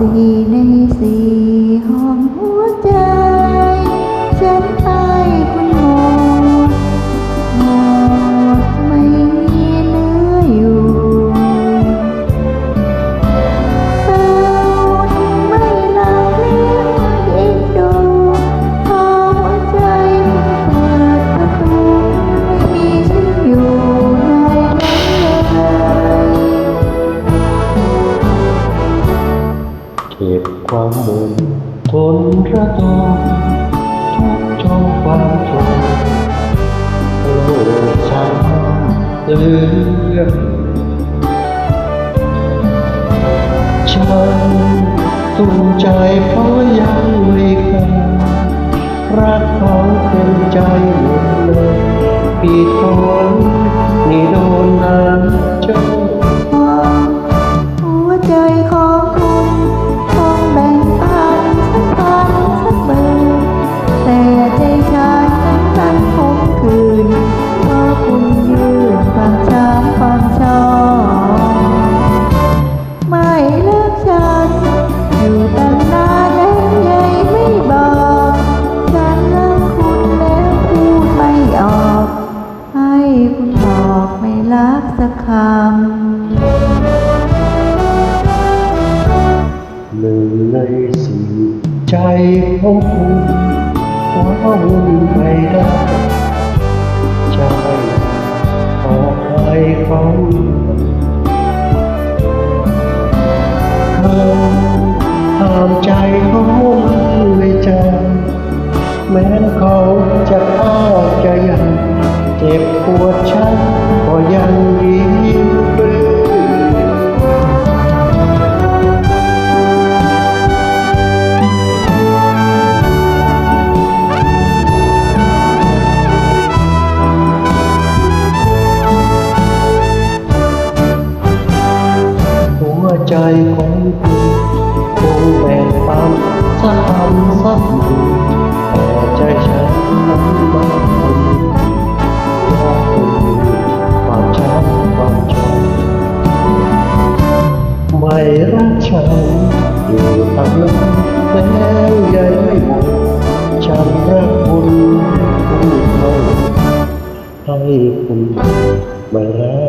สี่ ความบ่นทนระทมทุกช่องความทนโลกช้ำเลือนฉันตุ้มใจเพราะยังไม่เคยรักเขาเต็มใจหมดเลยผิดคน เลิกฉัน อยู่ตั้งนานแล้วยายไม่บอก ฉันรักคุณแล้วพูดไม่ออก ให้คุณบอกไม่รักสักคำหนึ่งในสี่ใจของคุณว้าวุ่นไม่ได้ใจขอให้เขาเขาามใจเขาไม่ใจแม้เขาจะอ้าจะยัง เจ็บปวดฉันก็ยัง ใจไม่หมดจำนรักคุณผู้เท่าให้คุณมารัก